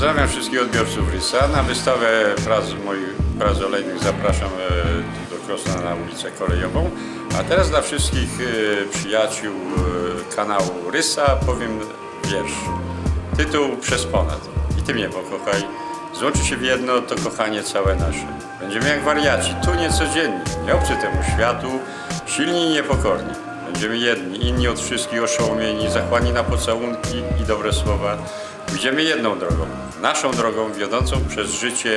Pozdrawiam wszystkich odbiorców Rysa. Na wystawę prac moich prac olejnych zapraszam e, do Krosna na ulicę Kolejową. A teraz dla wszystkich e, przyjaciół e, kanału Rysa powiem wiersz. Tytuł Przez ponad. I Ty mnie pokochaj. Złączy się w jedno to kochanie całe nasze. Będziemy jak wariaci, tu niecodzienni, nie obcy temu światu, silni i niepokorni. Będziemy jedni, inni od wszystkich oszołomieni, zachłani na pocałunki i dobre słowa. Pójdziemy jedną drogą, naszą drogą wiodącą przez życie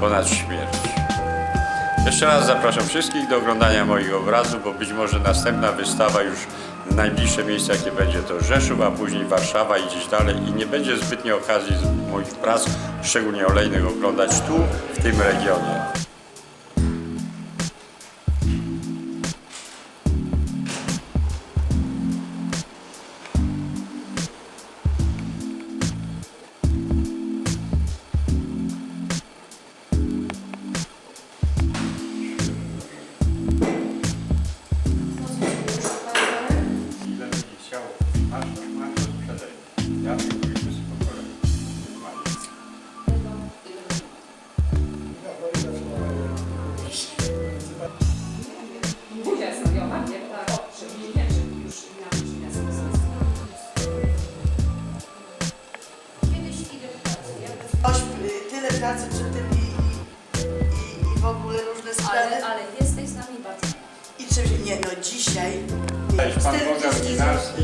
ponad śmierć. Jeszcze raz zapraszam wszystkich do oglądania moich obrazów, bo być może następna wystawa już najbliższe miejsce jakie będzie to Rzeszów, a później Warszawa i gdzieś dalej i nie będzie zbytnio okazji moich prac, szczególnie olejnych, oglądać tu, w tym regionie. Pracy przy tym i, i, i w ogóle różne sprawy. ale, ale jesteś z nami bardzo. I czymś, nie no, dzisiaj... Cześć, pan Winarski,